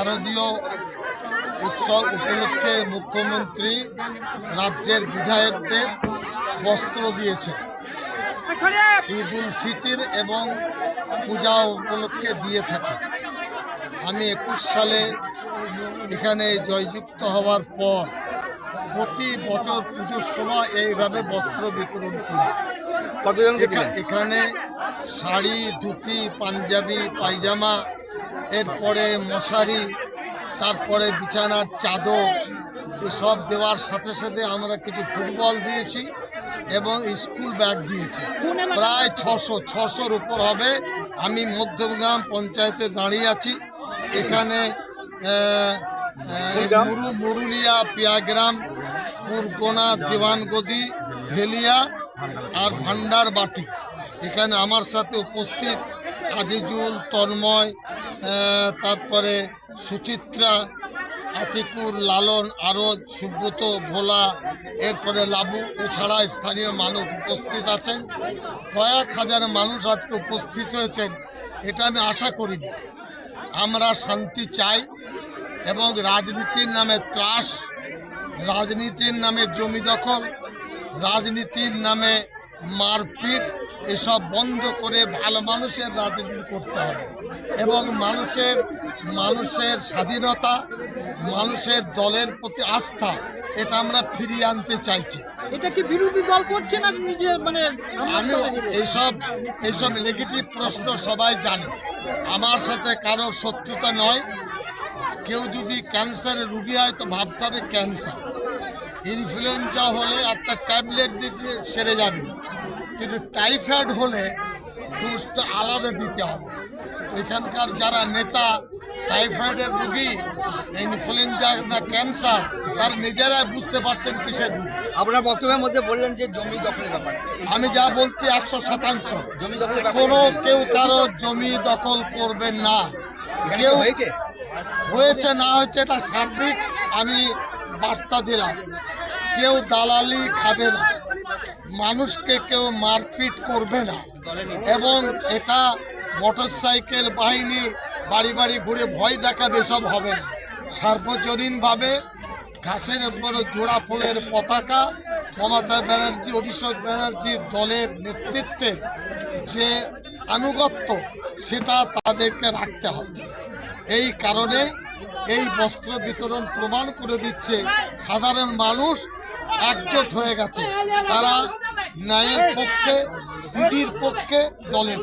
শারদীয় উৎসব উপলক্ষে মুখ্যমন্ত্রী রাজ্যের বিধায়কদের বস্ত্র দিয়েছে ঈদ উল ফিতির এবং পূজা উপলক্ষে দিয়ে থাকে আমি একুশ সালে এখানে জয়যুক্ত হওয়ার পর প্রতি বছর পুজোর সময় এইভাবে বস্ত্র বিতরণ করি। এখানে শাড়ি ধুতি পাঞ্জাবি পায়জামা এরপরে মশারি তারপরে বিছানার চাদর এসব দেওয়ার সাথে সাথে আমরা কিছু ফুটবল দিয়েছি এবং স্কুল ব্যাগ দিয়েছি। প্রায় ছশো ছশোর উপর হবে। আমি মধ্যগ্রাম পঞ্চায়েতে দাঁড়িয়ে আছি। এখানে? মুরু মুরুলিয়া পিয়াগ্রাম পুরকোনা দিওয়ানগদি ভেলিয়া আর ভান্ডার বাটি এখানে আমার সাথে উপস্থিত আজিজুল, তন্ময় তারপরে সুচিত্রা, আতিকুর, লালন, আরজ, সুব্রত, ভোলা, এরপরে লাবু, এছাড়া স্থানীয় মানুষ উপস্থিত আছেন। কয়েক হাজার মানুষ আজকে উপস্থিত হয়েছেন, এটা আমি আশা করিনি। আমরা শান্তি চাই এবং রাজনীতির নামে ত্রাস, রাজনীতির নামে জমি দখল, রাজনীতির নামে মারপিট এসব বন্ধ করে ভালো মানুষের রাজনীতি করতে হবে। এবং মানুষের মানুষের স্বাধীনতা মানুষের দলের প্রতি আস্থা এটা আমরা ফিরিয়ে আনতে চাইছি। এটা কি বিরোধী দল করছে না নিজে মানে আমি এইসব এইসব নেগেটিভ প্রশ্ন সবাই জানে। আমার সাথে কারও শত্রুতা নয়। কেউ যদি ক্যান্সারের রুগী হয় তো ভাবতে হবে ক্যান্সার ইনফ্লুয়েঞ্জা হলে একটা ট্যাবলেট দিতে সেরে যাবে। কিন্তু টাইফয়েড হলে ডোজটা আলাদা দিতে হবে। এখানকার যারা নেতা টাইফয়েডের রুগী ইনফ্লুয়েঞ্জা না ক্যান্সার তার নিজেরাই বুঝতে পারছেন কিসের রুগী। আপনার বক্তব্যের মধ্যে বললেন যে জমি দখলের ব্যাপার। আমি যা বলছি একশো শতাংশ। জমি দখলের কোনো কেউ কারও জমি দখল করবেন না। কেউ হয়েছে? হয়েছে না হয়েছে এটা সার্বিক আমি বার্তা দিলাম। কেউ দালালি খাবে না। মানুষকে কেউ মারপিট করবে না। এবং এটা মোটরসাইকেল বাহিনী বাড়ি বাড়ি ঘুরে ভয় দেখাবে সব হবে না। সার্বজনীনভাবে ঘাসের জোড়া ফুলের পতাকা, মমতা ব্যানার্জি, অভিষেক ব্যানার্জি দলের নেতৃত্বে যে আনুগত্য, সেটা তাদেরকে রাখতে হবে। এই কারণে এই বস্ত্র বিতরণ প্রমাণ করে দিচ্ছে সাধারণ মানুষ একজোট হয়ে গেছে। তারা ন্যায়ের পক্ষে, দিদির পক্ষে, দলের